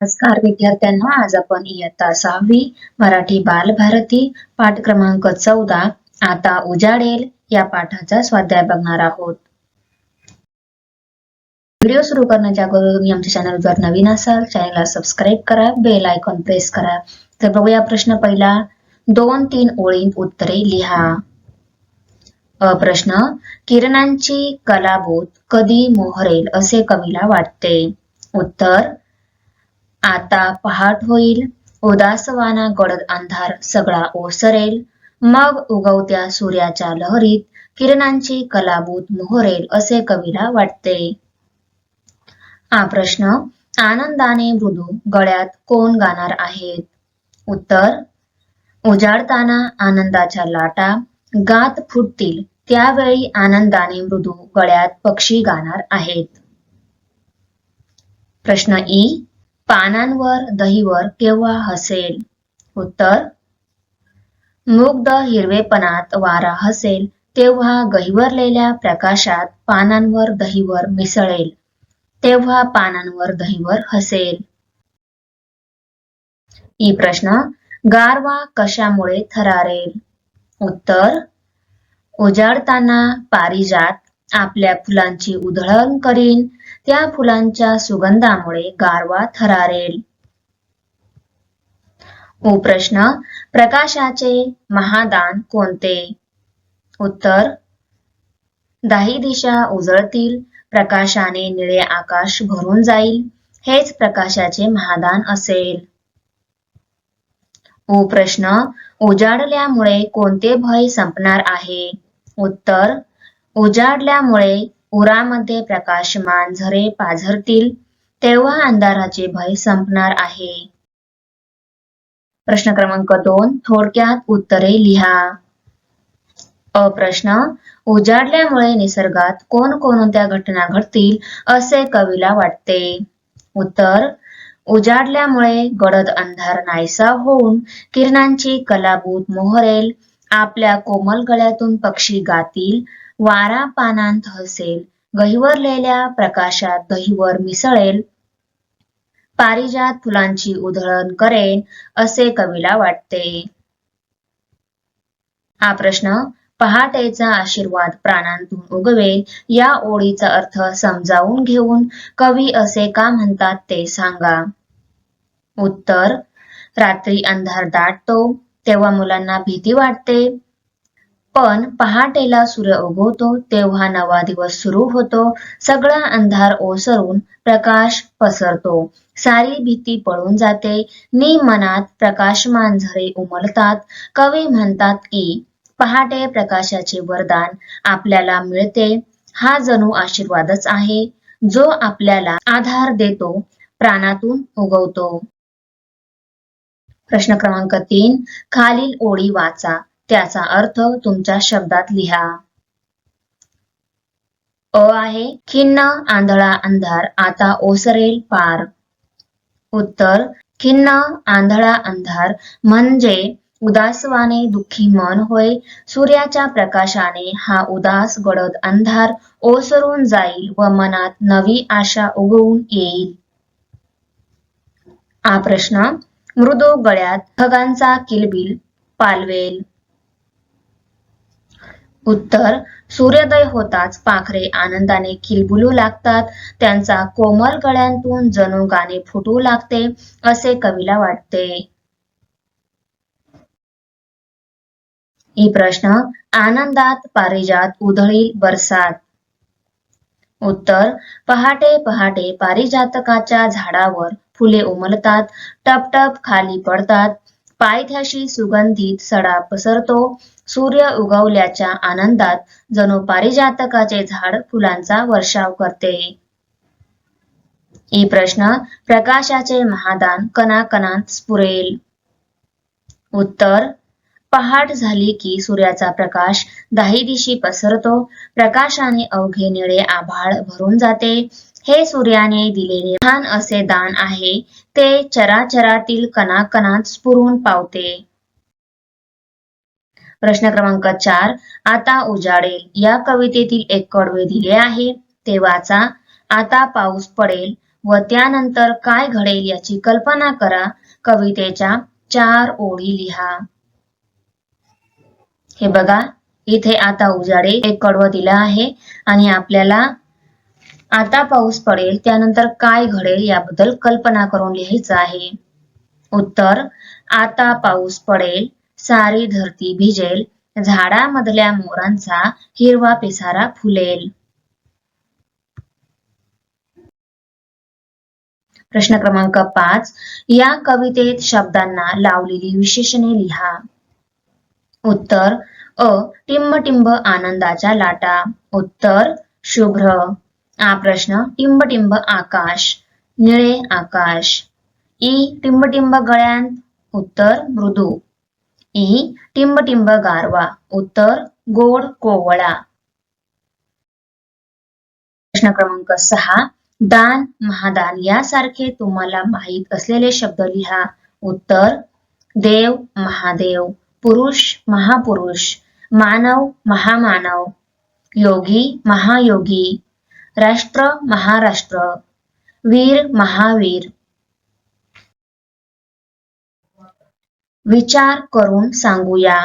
नमस्कार विद्यार्थ्यांनो आज आपण इयत्ता सहावी मराठी बालभारती पाठ क्रमांक चौदा आता उजाडेल या पाठाचा स्वाध्याय बघणार आहोत. व्हिडिओ सुरू करण्याच्या अगोदर तुम्ही आमच्या चॅनल जर नवीन असाल चॅनलला सबस्क्राईब करा बेल आयकॉन प्रेस करा. तर बघूया प्रश्न पहिला दोन तीन ओळींत उत्तरे लिहा. अ प्रश्न किरणांची कलाबोध कधी मोहरेल असे कवीला वाटते? उत्तर आता पहाट होईल. उदासवाना गडद अंधार सगळा ओसरेल. मग उगवत्या सूर्याच्या लहरीत किरणांची कलाबूत मोहरेल असे कवीला वाटते. हा प्रश्न आनंदाने मृदू गळ्यात कोण गाणार आहेत? उत्तर उजाडताना आनंदाच्या लाटा गात फुटतील. त्यावेळी आनंदाने मृदू गळ्यात पक्षी गाणार आहेत. प्रश्न ई पानांवर दहीवर केव्हा हसेल? उत्तर मुग्ध हिरवेपणात वारा हसेल तेव्हा गहिवरलेल्या प्रकाशात पानांवर दहीवर मिसळेल तेव्हा पानांवर दहीवर हसेल. ई प्रश्न गारवा कशामुळे थरारेल? उत्तर उजाडताना पारिजात आपल्या फुलांची उधळण करीन त्या फुलांच्या सुगंधामुळे गारवा थरारेल. उ प्रश्न प्रकाशाचे महादान कोणते? उत्तर दाही दिशा उजळतील प्रकाशाने निळे आकाश भरून जाईल हेच प्रकाशाचे महादान असेल. उ प्रश्न उजाडल्यामुळे कोणते भय संपणार आहे? उत्तर उजाडल्यामुळे उरामध्ये प्रकाशमान झरे पाझरतील तेव्हा अंधाराचे भय संपणार आहे. प्रश्न क्रमांक दोन थोडक्यात उत्तरे लिहा. अ प्रश्न उजाडल्यामुळे निसर्गात कोणकोणत्या घटना घडतील असे कवीला वाटते. उत्तर उजाडल्यामुळे गडद अंधार नाहीसा होऊन किरणांची कलाभूत मोहरेल आपल्या कोमल गळ्यातून पक्षी गातील वारा पानांत हसेल गहिवरलेल्या प्रकाशात दहीवर मिसळेल. पारिजात फुलांची उधळण करेन असे कवीला वाटते. हा प्रश्न पहाटेचा आशीर्वाद प्राणांतून उगवेल. या ओळीचा अर्थ समजावून घेऊन कवी असे का म्हणतात ते सांगा. उत्तर रात्री अंधार दाटतो तेव्हा मुलांना भीती वाटते. पण पहाटेला सूर्य उगवतो तेव्हा नवा दिवस सुरू होतो. सगळा अंधार ओसरून प्रकाश पसरतो. सारी भीती पळून जाते. नि मनात प्रकाशमान झरे उमलतात. कवी म्हणतात की पहाटे प्रकाशाचे वरदान आपल्याला मिळते. हा जणू आशीर्वादच आहे. जो आपल्याला आधार देतो प्राणातून उगवतो. प्रश्न क्रमांक तीन खालील ओळी वाचा. त्याचा अर्थ तुमच्या शब्दात लिहा. अ आहे खिन्न आंधळा अंधार आता ओसरेल पार. उत्तर खिन्न आंधळा अंधार म्हणजे उदासवाने दुःखी मन होय सूर्याच्या प्रकाशाने हा उदास गडद अंधार ओसरून जाईल व मनात नवी आशा उगवून येईल. हा प्रश्न मृदू गळ्यात ठगांचा किलबिल पालवेल. उत्तर सूर्योदय होताच पाखरे आनंदाने किलबुलू लागतात. त्यांचा कोमल गळ्यांतून जणू गाणे फुटू लागते असे कवीला वाटते. ही प्रश्न आनंदात पारिजात उधळील बरसात. उत्तर पहाटे पहाटे पारिजातकाच्या झाडावर फुले उमलतात टपटप खाली पडतात. पायथ्याशी सुगंधित सडा पसरतो. सूर्य उगवल्याच्या आनंदात जणू पारिजातकाचे झाड फुलांचा वर्षाव करते. ही प्रश्न प्रकाशाचे महादान कणाकणात स्फुरेल. उत्तर पहाट झाली की सूर्याचा प्रकाश दाही दिशी पसरतो. प्रकाशाने अवघे निळे आभाळ भरून जाते. हे सूर्याने दिलेले छान असे दान आहे ते चराचरातील कणाकणात स्फुरून पावते. प्रश्न क्रमांक चार आता उजाडेल या कवितेतील एक कडवे दिले आहे ते वाचा. आता पाऊस पडेल व त्यानंतर काय घडेल याची कल्पना करा. कवितेच्या चार ओळी लिहा. हे बघा इथे आता उजाडे एक कडवं दिलं आहे आणि आपल्याला आता पाऊस पडेल त्यानंतर काय घडेल याबद्दल कल्पना करून लिहायचं आहे. उत्तर आता पाऊस पडेल सारी धरती भिजेल झाडामधल्या मोरांचा हिरवा पिसारा फुलेल. प्रश्न क्रमांक पाच या कवितेत शब्दांना लावलेली विशेषणे लिहा. उत्तर अ टिंब आनंदाच्या लाटा. उत्तर शुभ्र हा प्रश्न टिंबटिंब आकाश निळे आकाश ई टिंबटिंब गळ्यांत उत्तर मृदू ई टिंबटिंब गारवा उत्तर गोड कोवळा प्रश्न क्रमांक सहा दान महादान यासारखे तुम्हाला माहीत असलेले शब्द लिहा उत्तर देव महादेव पुरुष महापुरुष मानव महामानव योगी महायोगी राष्ट्र महाराष्ट्र. वीर महावीर. विचार करून सांगूया.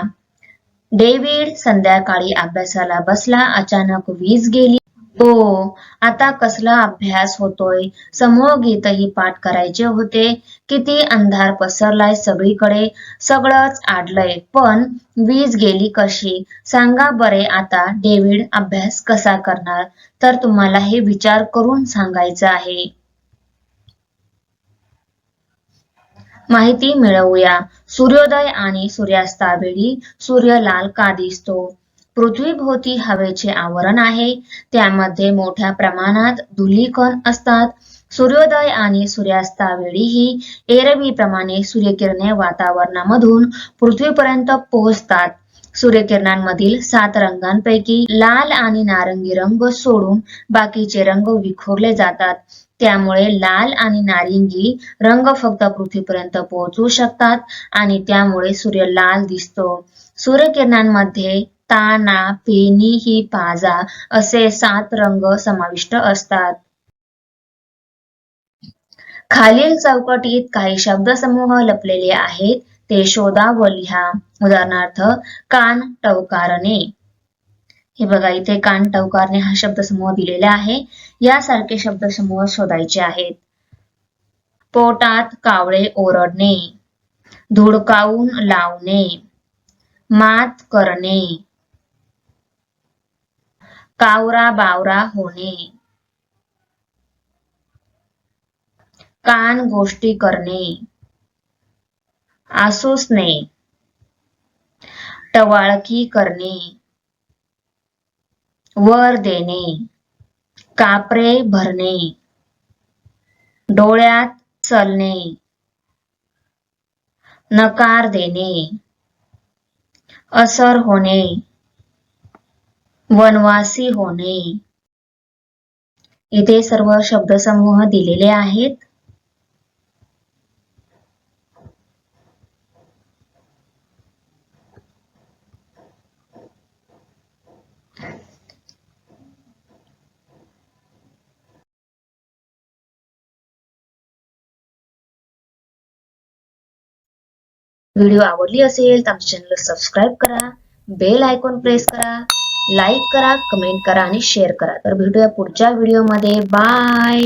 डेव्हिड संध्याकाळी अभ्यासाला बसला अचानक वीज गेली. हो आता कसला अभ्यास होतोय? समूह गीतही पाठ करायचे होते. किती अंधार पसरलाय सगळीकडे. सगळंच आडलंय. पण वीज गेली कशी? सांगा बरे आता डेव्हिड अभ्यास कसा करणार? तर तुम्हाला हे विचार करून सांगायचं आहे. माहिती मिळवूया. सूर्योदय आणि सूर्यास्तावेळी सूर्य लाल का दिसतो? पृथ्वीभोवती हवेचे आवरण आहे. त्यामध्ये मोठ्या प्रमाणात धुलीकण असतात. सूर्योदय आणि सूर्यास्तावेळीही एरवीप्रमाणे सूर्यकिरणे वातावरणामधून पृथ्वीपर्यंत पोहोचतात. सूर्यकिरणांमधील सात रंगांपैकी लाल आणि नारंगी रंग सोडून बाकीचे रंग विखुरले जातात. त्यामुळे लाल आणि नारिंगी रंग फक्त पृथ्वीपर्यंत पोहोचू शकतात आणि त्यामुळे सूर्य लाल दिसतो. सूर्यकिरणांमध्ये ताना पेनी ही पाजा असे सात रंग समाविष्ट असतात. खालील चौकटीत काही शब्दसमूह लपलेले आहेत ते शोधा व लिहा उदाहरणार्थ कान टवकारणे. हे बघा इथे कान टवकारणे हा शब्दसमूह दिलेला आहे. यासारखे शब्दसमूह शोधायचे आहेत. पोटात कावळे ओरडणे. धुडकावून लावणे. मात करणे. कावरा बावरा होणे. कान गोष्टी करणे. आसुसणे टवाळकी करणे. वर देणे. कापरे भरणे. डोळ्यात चलणे. नकार देणे. असर होणे. वनवासी होणे. इथे सर्व शब्दसमूह दिलेले आहेत. व्हिडिओ आवडली असेल तर आमच्या चॅनलला सबस्क्राईब करा. बेल आयकॉन प्रेस करा. लाईक करा कमेंट करा आणि शेअर करा. तर भेटूया पुढच्या व्हिडिओमध्ये बाय